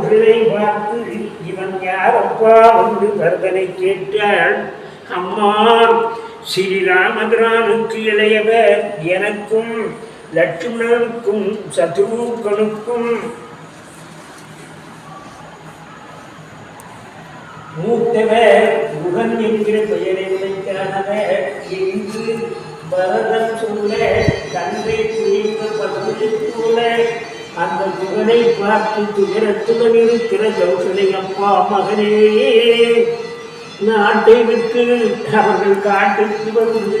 புகழை பார்த்து இவன் யாரப்பா வந்து பரதனை கேட்டாள். அம்மா ஸ்ரீராமபிரானுக்கு இளையவர் எனக்கும் லட்சுமணனுக்கும் சத்ருகனுக்கும் மூத்தவர் முகன் என்கிற பெயரை உடைக்காதவர் என்று பரதம் சொல்ல தந்தை புரிந்த போல அந்த முகனை பார்த்து துயரத்துடன் இருக்கிற கௌசலை அப்பா மகனே. நாட்டை விட்டு அவர்கள் காட்டுக்கு வந்து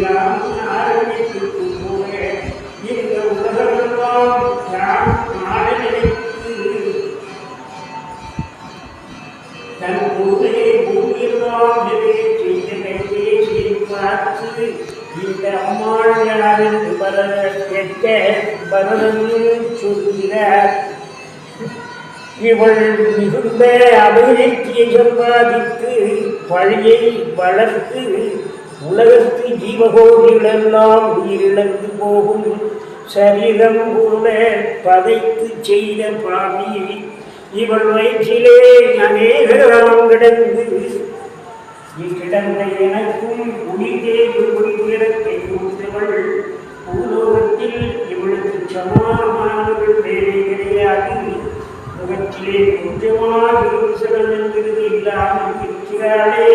ஸ்ரீராமன் ஆரம்பித்து போக இந்த உலகமெல்லாம் யார் நாடனைத்து தன் பொருளையை பூமியெல்லாம் நிறைவேற்றி செய்து பார்த்து இந்த அம்மாள் பரதன் கேட்க பரதன் சொல்கிறார் இவள் மிகுந்த அபிவிருத்தியை சம்பாதித்து பழியை வளர்த்து உலகத்து ஜீவகோடிகளெல்லாம் உயிரிழந்து போகும் சரீரம் கூட பதைத்து செய்த பாவி இவள் வயிற்றிலே அநேகம் கிடந்து. இக்கிடந்த எனக்கும் உயிரே உயிரத்தை கொடுத்தவள் பூலோகத்தில் இவளுக்கு சமானமானவர்கள் வேலை கிடையாது. முகத்திலே கொஞ்சமாக இருக்கிறது இல்லாமல் இருக்கிறாளே.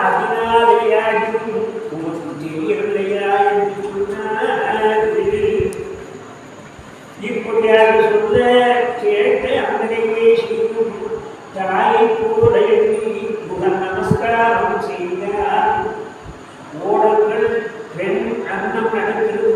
அதனாலேயாகும் உனக்கு தெரியவில்லையா என்று சொன்னார்கள் இப்படியாக சொல்ல கேட்ட அங்கனையே செய்யும் தாயை போல எண்ணி முக நமஸ்காரம் செய்தார் ஓடங்கள் பெண் அன்னம் நடக்கிறது